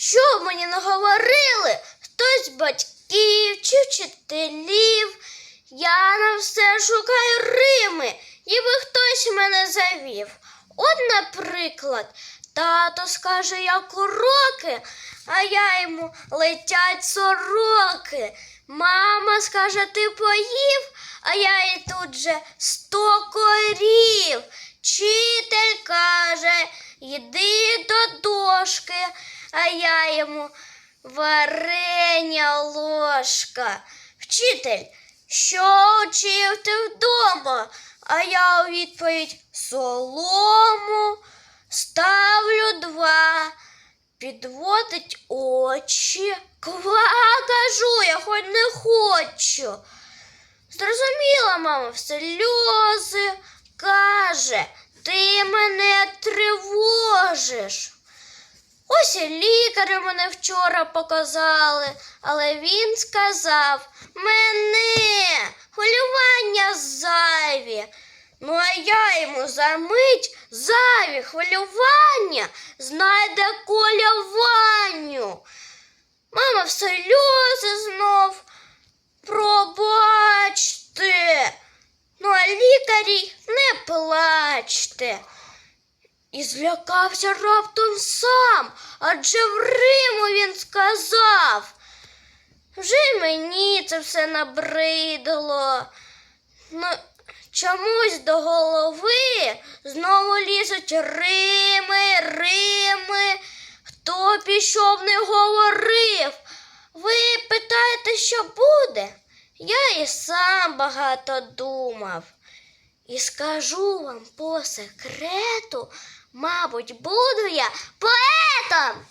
Що мені наговорили? Хтось з батьків чи вчителів. Я на все шукаю Рими, ніби хтось мене завів. От, наприклад, тато скаже, як уроки, а я йому летять сороки. Мама скаже, ти поїв, а я їй тут же сто корів. Вчитель каже, йди до дошки, а я йому варення ложка. Вчитель, що вчив ти вдома? А я у відповідь солому ставлю два, підводить очі. Ква, кажу, я хоч не хочу. Зрозуміла, мама, в сльози каже, ти мене тривожиш. Ось і лікарі мене вчора показали, але він сказав мене хвилювання зайві. Ну, а я йому за мить зайві хвилювання знайде коля Ваню. Мама в сльози знов. Пробачте. Ну, а лікарі не плачте. І злякався раптом сам, адже в Риму він сказав. Вже й мені це все набридло. Ну, чомусь до голови знову лізуть Рими, Рими. Хто пішов, не говорив. Ви питаєте, що буде? Я і сам багато думав. І скажу вам по секрету, мабуть, буду я поетом.